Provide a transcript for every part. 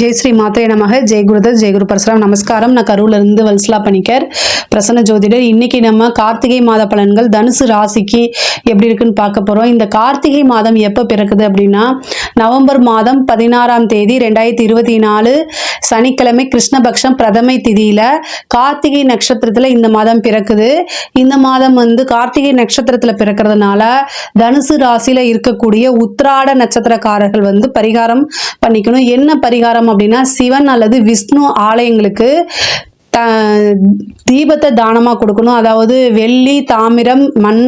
ஜெய் ஸ்ரீ மாத்திரை நமக. ஜெய் குருதர் ஜெய் குரு பரசுராம். நமஸ்காரம். நான் கரூர்ல இருந்து வல்சலா பணிக்கர் பிரசன்ன ஜோதிடர். இன்னைக்கு நம்ம கார்த்திகை மாத பலன்கள் தனுசு ராசிக்கு எப்படி இருக்குன்னு பார்க்க போறோம். இந்த கார்த்திகை மாதம் எப்போ பிறக்குது அப்படின்னா நவம்பர் மாதம் பதினாறாம் தேதி ரெண்டாயிரத்தி இருபத்தி நாலு சனிக்கிழமை கிருஷ்ணபக்ஷம் பிரதமை திதியில கார்த்திகை நட்சத்திரத்துல இந்த மாதம் பிறக்குது. இந்த மாதம் வந்து கார்த்திகை நட்சத்திரத்துல பிறக்கிறதுனால தனுசு ராசியில இருக்கக்கூடிய உத்ராட நட்சத்திரக்காரர்கள் வந்து பரிகாரம் பண்ணிக்கணும். என்ன பரிகாரம் அப்படின்னா சிவன் அல்லது விஷ்ணு ஆலயங்களுக்கு த தீபத்தை தானமாக கொடுக்கணும். அதாவது வெள்ளி தாமிரம் மண்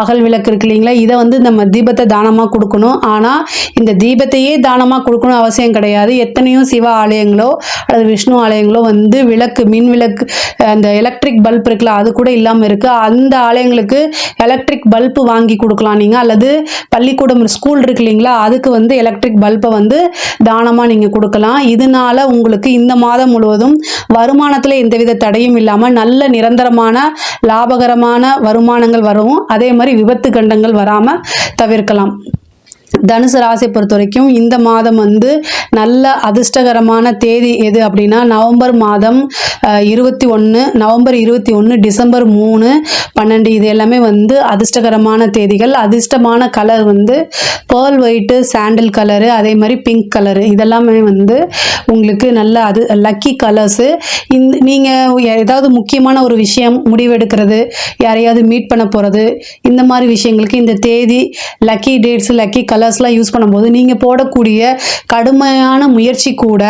அகல் விளக்கு இருக்கு இல்லைங்களா? இதை வந்து நம்ம தீபத்தை தானமாக கொடுக்கணும். ஆனால் இந்த தீபத்தையே தானமாக கொடுக்கணும் அவசியம் கிடையாது. எத்தனையோ சிவ ஆலயங்களோ அல்லது விஷ்ணு ஆலயங்களோ வந்து விளக்கு மின் விளக்கு அந்த எலக்ட்ரிக் பல்ப் இருக்குல்ல அது கூட இல்லாமல் இருக்குது அந்த ஆலயங்களுக்கு எலக்ட்ரிக் பல்ப் வாங்கி கொடுக்கலாம் நீங்கள் அல்லது பள்ளிக்கூடம் ஸ்கூல் இருக்கு இல்லைங்களா? அதுக்கு வந்து எலக்ட்ரிக் பல்பை வந்து தானமாக நீங்கள் கொடுக்கலாம். இதனால உங்களுக்கு இந்த மாதம் முழுவதும் வருமானத்தில் எந்தவித தடையும் இல்லாமல் நல்ல நிரந்தரமான லாபகரமான வருமானங்கள் வரும். அதே மாதிரி விபத்து கண்டங்கள் வராமல் தவிர்க்கலாம். தனுசு ராசியை பொறுத்த வரைக்கும் இந்த மாதம் வந்து நல்ல அதிர்ஷ்டகரமான தேதி எது அப்படின்னா நவம்பர் மாதம் இருபத்தி ஒன்று நவம்பர் இருபத்தி ஒன்று டிசம்பர் மூணு பன்னெண்டு இது எல்லாமே வந்து அதிர்ஷ்டகரமான தேதிகள். அதிர்ஷ்டமான கலர் வந்து பேர்ல் ஒயிட்டு சாண்டில் கலரு அதே மாதிரி பிங்க் கலரு இதெல்லாமே வந்து உங்களுக்கு நல்ல அது லக்கி கலர்ஸு இந்த நீங்கள் ஏதாவது முக்கியமான ஒரு விஷயம் முடிவெடுக்கிறது யாரையாவது மீட் பண்ண போகிறது இந்த மாதிரி விஷயங்களுக்கு இந்த தேதி லக்கி டேட்ஸ் லக்கி கலர் கலர்ஸ்லாம் யூஸ் பண்ணும்போது நீங்கள் போடக்கூடிய கடுமையான முயற்சி கூட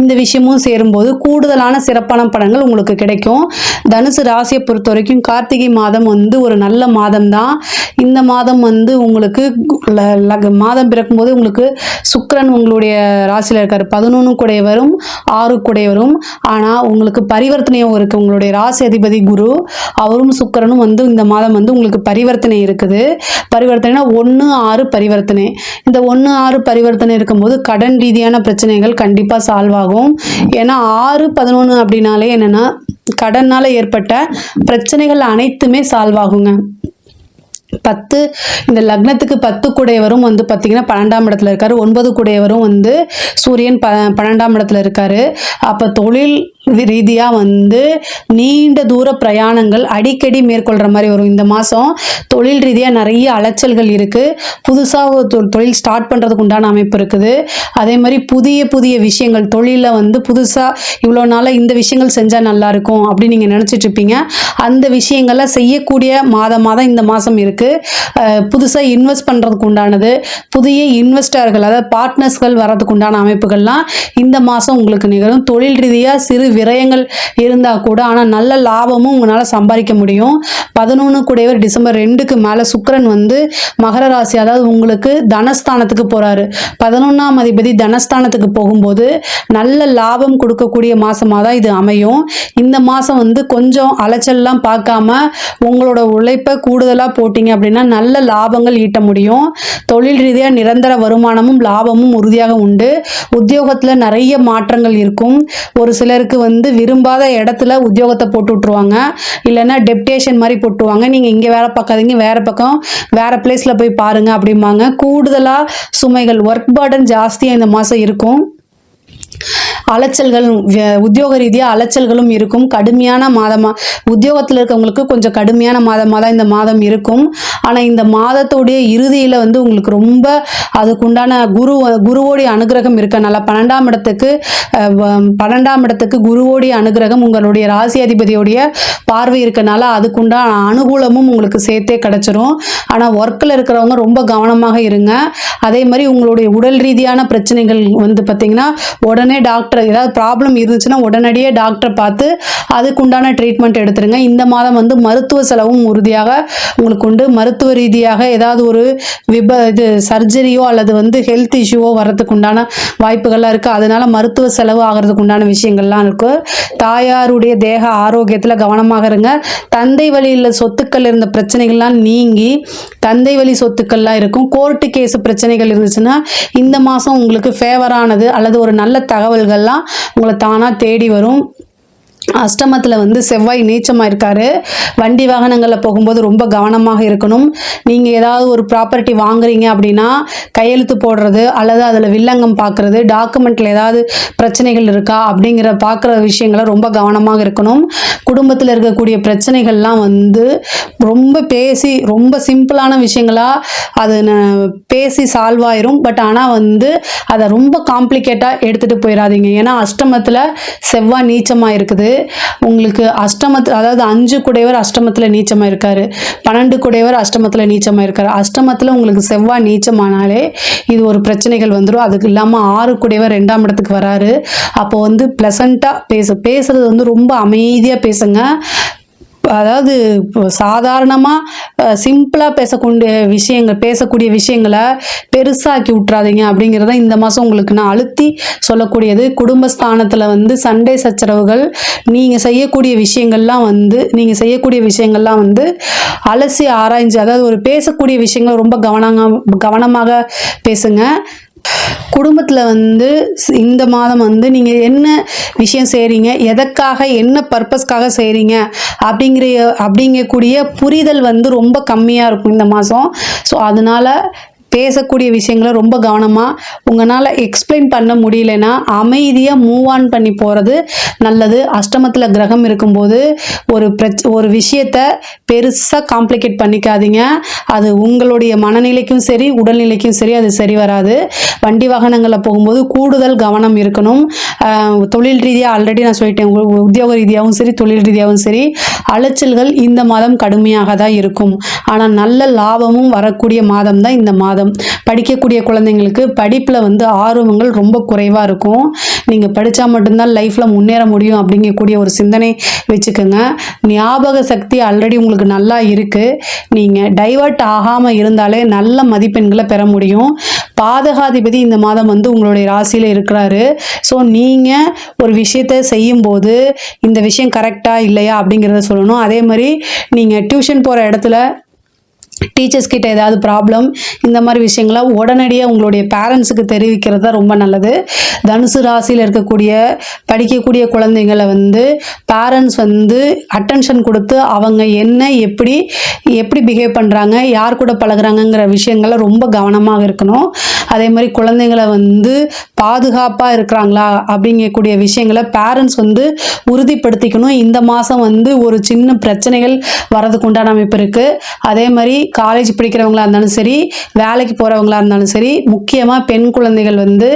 இந்த விஷயமும் சேரும்போது கூடுதலான சிறப்பான படங்கள் உங்களுக்கு கிடைக்கும். தனுசு ராசியை பொறுத்த வரைக்கும் கார்த்திகை மாதம் வந்து ஒரு நல்ல மாதம் தான் இந்த மாதம் வந்து உங்களுக்கு மாதம் பிறக்கும்போது உங்களுக்கு சுக்கரன் உங்களுடைய ராசியில் இருக்கார். பதினொன்று கூடையவரும் ஆறு கூடையவரும் ஆனால் உங்களுக்கு பரிவர்த்தனையும் இருக்குது உங்களுடைய ராசி அதிபதி குரு அவரும் சுக்கிரனும் வந்து இந்த மாதம் வந்து உங்களுக்கு பரிவர்த்தனை இருக்குது. பரிவர்த்தனைனா ஒன்று ஆறு பரிவர்த்தனை. இந்த ஒன்று ஆறு பரிவர்த்தனை இருக்கும்போது கடன் ரீதியான பிரச்சனைகள் கண்டிப்பாக சால்வ் ஆகும். ஏன்னா ஆறு பதினொன்று அப்படின்னாலே என்னென்னா கடனால் ஏற்பட்ட பிரச்சனைகள் அனைத்துமே சால்வ் ஆகுங்க. பத்து இந்த லக்னத்துக்கு பத்து கூடையவரும் வந்து பார்த்தீங்கன்னா பன்னெண்டாம் இடத்துல இருக்காரு. ஒன்பது கூடையவரும் வந்து சூரியன் ப பன்னெண்டாம் இடத்துல இருக்காரு. அப்போ தொழில் ரீதியாக வந்து நீண்ட தூர பிரயாணங்கள் அடிக்கடி மேற்கொள்கிற மாதிரி வரும். இந்த மாதம் தொழில் ரீதியாக நிறைய அலைச்சல்கள் இருக்குது புதுசாக ஒரு தொழில் ஸ்டார்ட் பண்ணுறதுக்கு உண்டான அமைப்பு இருக்குது. அதே மாதிரி புதிய புதிய விஷயங்கள் தொழிலில் வந்து புதுசாக இவ்வளோ நாளாக இந்த விஷயங்கள் செஞ்சால் நல்லா இருக்கும் அப்படின்னு நீங்கள் நினச்சிட்ருப்பீங்க அந்த விஷயங்களை செய்யக்கூடிய மாதமாக தான் இந்த மாதம் இருக்குது புதுசாக இன்வெஸ்ட் பண்ணுறதுக்கு உண்டானது புதிய இன்வெஸ்டர்கள் அதாவது பார்ட்னர்ஸ்கள் வர்றதுக்கு உண்டான அமைப்புகள்லாம் இந்த மாதம் உங்களுக்கு நிகழும். தொழில் ரீதியாக சிறு விரயங்கள் இருந்தால் கூட ஆனால் நல்ல லாபமும் உங்களால் சம்பாதிக்க முடியும். பதினொன்று கூடையவர் டிசம்பர் ரெண்டுக்கு மேலே சுக்கரன் வந்து மகர ராசி அதாவது உங்களுக்கு தனஸ்தானத்துக்கு போகிறாரு பதினொன்றாம் அதிபதி தனஸ்தானத்துக்கு போகும்போது நல்ல லாபம் கொடுக்கக்கூடிய மாதமாக தான் இது அமையும். இந்த மாதம் வந்து கொஞ்சம் அலைச்சல்லாம் பார்க்காம உங்களோட உழைப்பை கூடுதலாக போட்டிங்க அப்படின்னா நல்ல லாபங்கள் ஈட்ட முடியும். தொழில் ரீதியாக நிரந்தர வருமானமும் லாபமும் உறுதியாக உண்டு. உத்தியோகத்தில் நிறைய மாற்றங்கள் இருக்கும். ஒரு சிலருக்கு வந்து விரும்பாத இடத்துல உத்தியோகத்தை போட்டு விட்ருவாங்க இல்லைன்னா டெப்டேஷன் மாதிரி போட்டுருவாங்க. நீங்கள் இங்கே வேலை பார்க்காதீங்க வேறு பக்கம் வேறு பிளேஸில் போய் பாருங்க அப்படிம்பாங்க. கூடுதலாக சுமைகள் ஒர்க் பர்டன் ஜாஸ்தியாக இந்த மாதம் இருக்கும். அலைச்சல்கள் உத்தியோக ரீதியாக அலைச்சல்களும் இருக்கும். கடுமையான மாதமாக உத்தியோகத்தில் இருக்கவங்களுக்கு கொஞ்சம் கடுமையான மாதமாக தான் இந்த மாதம் இருக்கும். ஆனால் இந்த மாதத்துடைய இறுதியில் வந்து உங்களுக்கு ரொம்ப அதுக்குண்டான குரு குருவோடைய அனுகிரகம் இருக்கனால பன்னெண்டாம் இடத்துக்கு வ- பன்னெண்டாம் இடத்துக்கு குருவோடைய அனுகிரகம் உங்களுடைய ராசி அதிபதியோடைய பார்வை இருக்கனால அதுக்குண்டான அனுகூலமும் உங்களுக்கு சேர்த்தே கிடச்சிரும். ஆனால் ஒர்க்கில் இருக்கிறவங்க ரொம்ப கவனமாக இருங்க. அதே மாதிரி உங்களுடைய உடல் ரீதியான பிரச்சனைகள் வந்து பார்த்திங்கன்னா உடனே டாக்டர் ஏதாவது ப்ராப்ளம் இருந்துச்சுன்னா உடனடியே டாக்டரை பார்த்து அதுக்குண்டான ட்ரீட்மெண்ட் எடுத்துருங்க. இந்த மாதம் வந்து மருத்துவ செலவும் உறுதியாக உங்களுக்கு உண்டு. மருத்துவ ரீதியாக ஏதாவது ஒரு விப இது சர்ஜரியோ அல்லது வந்து ஹெல்த் இஷ்யூவோ வரதுக்கு உண்டான வாய்ப்புகள்லாம் இருக்குது அதனால மருத்துவ செலவு ஆகிறதுக்கு உண்டான விஷயங்கள்லாம் இருக்குது தாயாருடைய தேக ஆரோக்கியத்தில் கவனமாக இருங்க. தந்தை வழியில் சொத்துக்கள் இருந்த பிரச்சனைகள்லாம் நீங்கி தந்தை வழி சொத்துக்கள்லாம் இருக்கும். கோர்ட்டு கேஸ் பிரச்சனைகள் இருந்துச்சுன்னா இந்த மாதம் உங்களுக்கு ஃபேவரானது அல்லது ஒரு நல்ல தகவல்கள்லாம் உங்களை தானாக தேடி வரும். அஷ்டமத்தில் வந்து செவ்வாய் நீச்சமாக இருக்காரு. வண்டி வாகனங்களில் போகும்போது ரொம்ப கவனமாக இருக்கணும். நீங்கள் ஏதாவது ஒரு ப்ராப்பர்ட்டி வாங்குறீங்க அப்படின்னா கையெழுத்து போடுறது அல்லது அதில் வில்லங்கம் பார்க்குறது டாக்குமெண்ட்டில் ஏதாவது பிரச்சனைகள் இருக்கா அப்படிங்கிற பார்க்குற விஷயங்களை ரொம்ப கவனமாக இருக்கணும். குடும்பத்தில் இருக்கக்கூடிய பிரச்சனைகள்லாம் வந்து ரொம்ப பேசி ரொம்ப சிம்பிளான விஷயங்களாக அது ந- பேசி சால்வ் ஆயிரும். பட் ஆனால் வந்து அதை ரொம்ப காம்ப்ளிகேட்டாக எடுத்துகிட்டு போயிடாதீங்க ஏன்னா அஷ்டமத்தில் செவ்வாய் நீச்சமாக இருக்குது. உங்களுக்கு அஷ்டமத்தில் அதாவது அஞ்சு குடையவர் அஷ்டமத்தில் நீச்சமாக இருக்காரு பன்னெண்டு குடையவர் அஷ்டமத்தில் நீச்சமாக இருக்காரு அஷ்டமத்தில் உங்களுக்கு செவ்வாய் நீச்சமானாலே இது ஒரு பிரச்சனைகள் வந்துடும் அதுக்கு இல்லாமல் ஆறு குடையவர் ரெண்டாம் இடத்துக்கு வராரு. அப்போ வந்து ப்ளசண்ட்டாக பேச பேசுறது வந்து ரொம்ப அமைதியாக பேசுங்க. அதாவது இப்போ சாதாரணமாக சிம்பிளாக பேசக்கூடிய விஷயங்கள் பேசக்கூடிய விஷயங்களை பெருசாக்கி விட்றாதீங்க அப்படிங்கிறத இந்த மாதம் உங்களுக்கு நான் அழுத்தி சொல்லக்கூடியது. குடும்பஸ்தானத்தில் வந்து சண்டை சச்சரவுகள் நீங்கள் செய்யக்கூடிய விஷயங்கள்லாம் வந்து நீங்கள் செய்யக்கூடிய விஷயங்கள்லாம் வந்து அலசி ஆராய்ஞ்சு அதாவது ஒரு பேசக்கூடிய விஷயங்களை ரொம்ப கவனமாக கவனமாக பேசுங்க. குடும்பத்தில் வந்து இந்த மாதம் வந்து நீங்கள் என்ன விஷயம் செய்கிறீங்க எதற்காக என்ன பர்பஸ்க்காக செய்கிறீங்க அப்படிங்கிற அப்படிங்கக்கூடிய புரிதல் வந்து ரொம்ப கம்மியாக இருக்கும் இந்த மாதம். ஸோ அதனால் பேசக்கூடிய விஷயங்களை ரொம்ப கவனமாக உங்களால் எக்ஸ்பிளைன் பண்ண முடியலன்னா அமைதியாக மூவ் ஆன் பண்ணி போகிறது நல்லது. அஷ்டமத்தில் கிரகம் இருக்கும்போது ஒரு பிரச் ஒரு விஷயத்த பெருசாக காம்ப்ளிகேட் பண்ணிக்காதீங்க. அது உங்களுடைய மனநிலைக்கும் சரி உடல்நிலைக்கும் சரி அது சரி வராது. வண்டி வாகனங்களில் போகும்போது கூடுதல் கவனம் இருக்கணும். தொழில் ரீதியாக ஆல்ரெடி நான் சொல்லிட்டேன் உத்தியோக ரீதியாகவும் சரி தொழில் ரீதியாகவும் சரி அலைச்சல்கள் இந்த மாதம் கடுமையாக தான் இருக்கும். ஆனால் நல்ல லாபமும் வரக்கூடிய மாதம் தான் இந்த மாதம். படிக்கக்கூடிய குழந்தைங்களுக்கு படிப்பில் வந்து ஆர்வங்கள் ரொம்ப குறைவாக இருக்கும். நீங்கள் படித்தா மட்டும்தான் லைஃப்பில் முன்னேற முடியும் அப்படிங்கக்கூடிய ஒரு சிந்தனை வச்சுக்கோங்க. ஞாபக சக்தி ஆல்ரெடி உங்களுக்கு நல்லா இருக்குது நீங்கள் டைவர்ட் ஆகாமல் இருந்தாலே நல்ல மதிப்பெண்களை பெற முடியும். பாதகாதிபதி இந்த மாதம் வந்து உங்களுடைய ராசியில் இருக்கிறாரு. ஸோ நீங்கள் ஒரு விஷயத்தை செய்யும்போது இந்த விஷயம் கரெக்டாக இல்லையா அப்படிங்கிறத சொல்லணும். அதே மாதிரி நீங்கள் டியூஷன் போகிற இடத்துல டீச்சர்ஸ் கிட்ட ஏதாவது ப்ராப்ளம் இந்த மாதிரி விஷயங்களை உடனடியாக உங்களுடைய பேரண்ட்ஸுக்கு தெரிவிக்கிறது தான் ரொம்ப நல்லது. தனுசு ராசியில் இருக்கக்கூடிய படிக்கக்கூடிய குழந்தைங்களை வந்து பேரண்ட்ஸ் வந்து அட்டென்ஷன் கொடுத்து அவங்க என்ன எப்படி எப்படி பிஹேவ் பண்ணுறாங்க யார் கூட பழகுறாங்கங்கிற விஷயங்களை ரொம்ப கவனமாக இருக்கணும். அதே மாதிரி குழந்தைங்களை வந்து பாதுகாப்பாக இருக்கிறாங்களா அப்படிங்கக்கூடிய விஷயங்களை பேரண்ட்ஸ் வந்து உறுதிப்படுத்திக்கணும். இந்த மாதம் வந்து ஒரு சின்ன பிரச்சனைகள் வரதுக்கு உண்டான அமைப்பு இருக்குது அதே மாதிரி காலேஜ் படிக்கிறவங்களா இருந்தாலும் சரி வேலைக்கு போகிறவங்களா இருந்தாலும் சரி முக்கியமாக பெண் குழந்தைகள் வந்து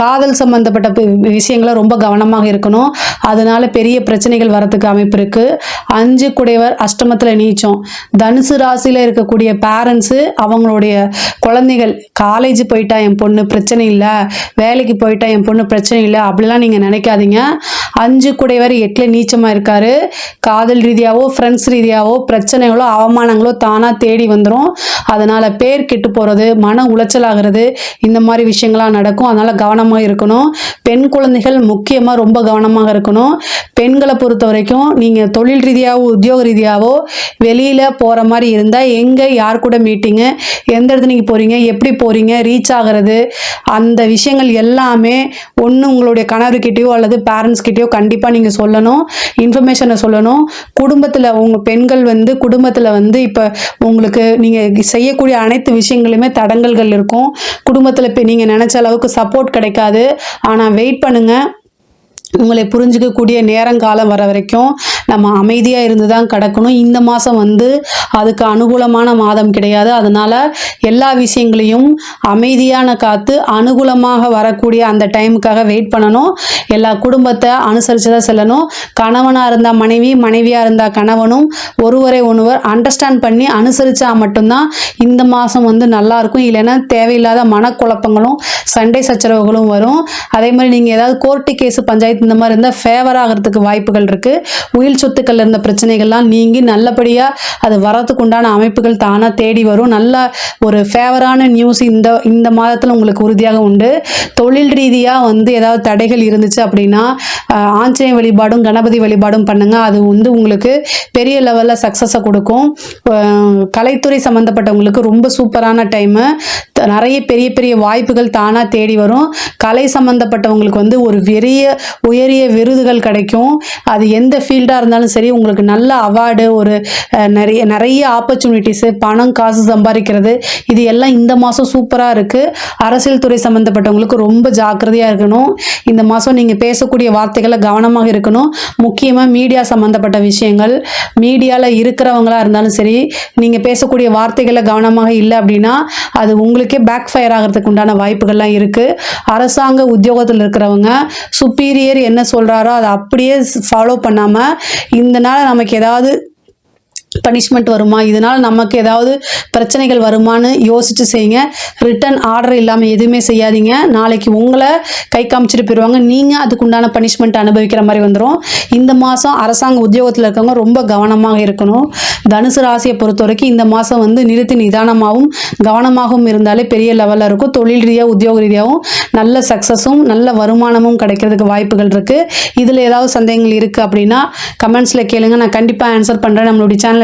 காதல் சம்பந்தப்பட்ட விஷயங்களை ரொம்ப கவனமாக இருக்கணும். அதனால பெரிய பிரச்சனைகள் வரத்துக்கு அமைப்பு இருக்குது அஞ்சு குடையவர் அஷ்டமத்தில் நீச்சம். தனுசு ராசியில் இருக்கக்கூடிய பேரண்ட்ஸு அவங்களுடைய குழந்தைகள் காலேஜ் போயிட்டா என் பொண்ணு பிரச்சனை இல்லை வேலைக்கு போயிட்டா என் பொண்ணு பிரச்சனை இல்லை. அப்படிலாம் நீங்கள் நினைக்காதீங்க. அஞ்சு குடைவர் எட்டில் நீச்சமாக இருக்காரு. காதல் ரீதியாகவோ ஃப்ரெண்ட்ஸ் ரீதியாகவோ பிரச்சனைகளோ அவமானங்களோ தானாக தேடி வந்துடும் அதனால் பேர் கெட்டு போகிறது மன உளைச்சலாகிறது இந்த மாதிரி விஷயங்கள்லாம் நடக்கும். அதனால் கவனமாக இருக்கணும். பெண் குழந்தைகள் முக்கியமாக ரொம்ப கவனமாக இருக்கணும். பெண்களை பொறுத்த வரைக்கும் நீங்கள் தொழில் ரீதியாகவோ உத்தியோக ரீதியாகவோ வெளியில் போகிற மாதிரி இருந்தால் எங்கே யார் கூட மீட்டிங்கு எந்த இடத்துல நீங்கள் போகிறீங்க எப்படி போகிறீங்க ரீச் ஆகிறது அந்த விஷயங்கள் எல்லாம் எல்லாமே ஒன்று உங்களுடைய கணவர்கிட்டயோ அல்லது பேரண்ட்ஸ்கிட்டயோ கண்டிப்பாக நீங்கள் சொல்லணும். இன்ஃபர்மேஷனை சொல்லணும். குடும்பத்தில் உங்கள் பெண்கள் வந்து குடும்பத்தில் வந்து இப்போ உங்களுக்கு நீங்கள் செய்யக்கூடிய அனைத்து விஷயங்களுமே தடங்கல்கள் இருக்கும். குடும்பத்தில் இப்போ நீங்கள் நினச்ச அளவுக்கு சப்போர்ட் கிடைக்காது. ஆனால் வெயிட் பண்ணுங்கள் உங்களை புரிஞ்சுக்கக்கூடிய நேரங்காலம் வர வரைக்கும். நம்ம அமைதியாக இருந்து தான் கிடக்கணும். இந்த மாதம் வந்து அதுக்கு அனுகூலமான மாதம் கிடையாது. அதனால் எல்லா விஷயங்களையும் அமைதியான காத்து அனுகூலமாக வரக்கூடிய அந்த டைமுக்காக வெயிட் பண்ணணும். எல்லா குடும்பத்தை அனுசரித்து தான் செல்லணும். கணவனாக இருந்தால் மனைவி மனைவியாக இருந்தால் கணவனும் ஒருவரை ஒருவர் அண்டர்ஸ்டாண்ட் பண்ணி அனுசரித்தா மட்டும்தான் இந்த மாதம் வந்து நல்லா இருக்கும். இல்லைன்னா தேவையில்லாத மனக்குழப்பங்களும் சண்டை சச்சரவுகளும் வரும். அதே மாதிரி நீங்கள் ஏதாவது கோர்ட்டு கேஸ் பஞ்சாயத்து இந்த மாதிரி இருந்தால் ஃபேவர் ஆகிறதுக்கு வாய்ப்புகள் இருக்குது உயில் சொத்துக்கள் இருந்த பிரச்சனைகள்லாம் நீங்கி நல்லபடியாக அது வரத்துக்கு உண்டான அமைப்புகள் தானாக தேடி வரும். நல்ல ஒரு ஃபேவரான நியூஸ் இந்த இந்த மாதத்தில் உங்களுக்கு உறுதியாக உண்டு. தொழில் ரீதியாக வந்து ஏதாவது தடைகள் இருந்துச்சு அப்படின்னா ஆஞ்சநேய வழிபாடும் கணபதி வழிபாடும் பண்ணுங்க. அது வந்து உங்களுக்கு பெரிய லெவலில் சக்ஸஸை கொடுக்கும். கலைத்துறை சம்மந்தப்பட்டவங்களுக்கு ரொம்ப சூப்பரான டைமு நிறைய பெரிய பெரிய வாய்ப்புகள் தானாக தேடி வரும். கலை சம்மந்தப்பட்டவங்களுக்கு வந்து ஒரு பெரிய உயரிய விருதுகள் கிடைக்கும். அது எந்த ஃபீல்டாக இருந்தாலும் சரி உங்களுக்கு நல்ல அவார்டு ஒரு நிறைய நிறைய ஆப்பர்ச்சுனிட்டிஸு பணம் காசு சம்பாதிக்கிறது இது எல்லாம் இந்த மாதம் சூப்பராக இருக்குது அரசியல் துறை சம்மந்தப்பட்டவங்களுக்கு ரொம்ப ஜாக்கிரதையாக இருக்கணும். இந்த மாதம் நீங்கள் பேசக்கூடிய வார்த்தைகளை கவனமாக இருக்கணும். முக்கியமாக மீடியா சம்மந்தப்பட்ட விஷயங்கள். மீடியாவில் இருக்கிறவங்களா இருந்தாலும் சரி நீங்கள் பேசக்கூடிய வார்த்தைகளை கவனமாக இல்லை அப்படின்னா அது உங்களுக்கே பேக் ஃபயர் ஆகிறதுக்கு உண்டான வாய்ப்புகள்லாம் இருக்குது அரசாங்க உத்தியோகத்தில் இருக்கிறவங்க சுப்பீரியர் என்ன சொல்கிறாரோ அதை அப்படியே ஃபாலோ பண்ணாமல் இந்த நாள் நமக்கு ஏதாவது பனிஷ்மெண்ட் வருமா? இதனால் நமக்கு ஏதாவது பிரச்சனைகள் வருமான்னு யோசிச்சு செய்யுங்க. ரிட்டன் ஆர்டர் இல்லாமல் எதுவுமே செய்யாதீங்க. நாளைக்கு உங்களை கை காமிச்சிட்டு போயிடுவாங்க நீங்கள் அதுக்குண்டான பனிஷ்மெண்ட் அனுபவிக்கிற மாதிரி வந்துடும் இந்த மாதம் அரசாங்க உத்தியோகத்தில் இருக்கவங்க ரொம்ப கவனமாக இருக்கணும். தனுசு ராசியை பொறுத்த வரைக்கும் இந்த மாதம் வந்து நிறுத்தி நிதானமாகவும் கவனமாகவும் இருந்தாலே பெரிய லெவலில் இருக்கும். தொழில் ரீதியாக உத்தியோக ரீதியாகவும் நல்ல சக்ஸஸும் நல்ல வருமானமும் கிடைக்கிறதுக்கு வாய்ப்புகள் இருக்குது இதில் ஏதாவது சந்தேகங்கள் இருக்குது அப்படின்னா கமெண்ட்ஸில் கேளுங்க. நான் கண்டிப்பாக ஆன்சர் பண்ணுறேன் நம்மளுடைய சேனல்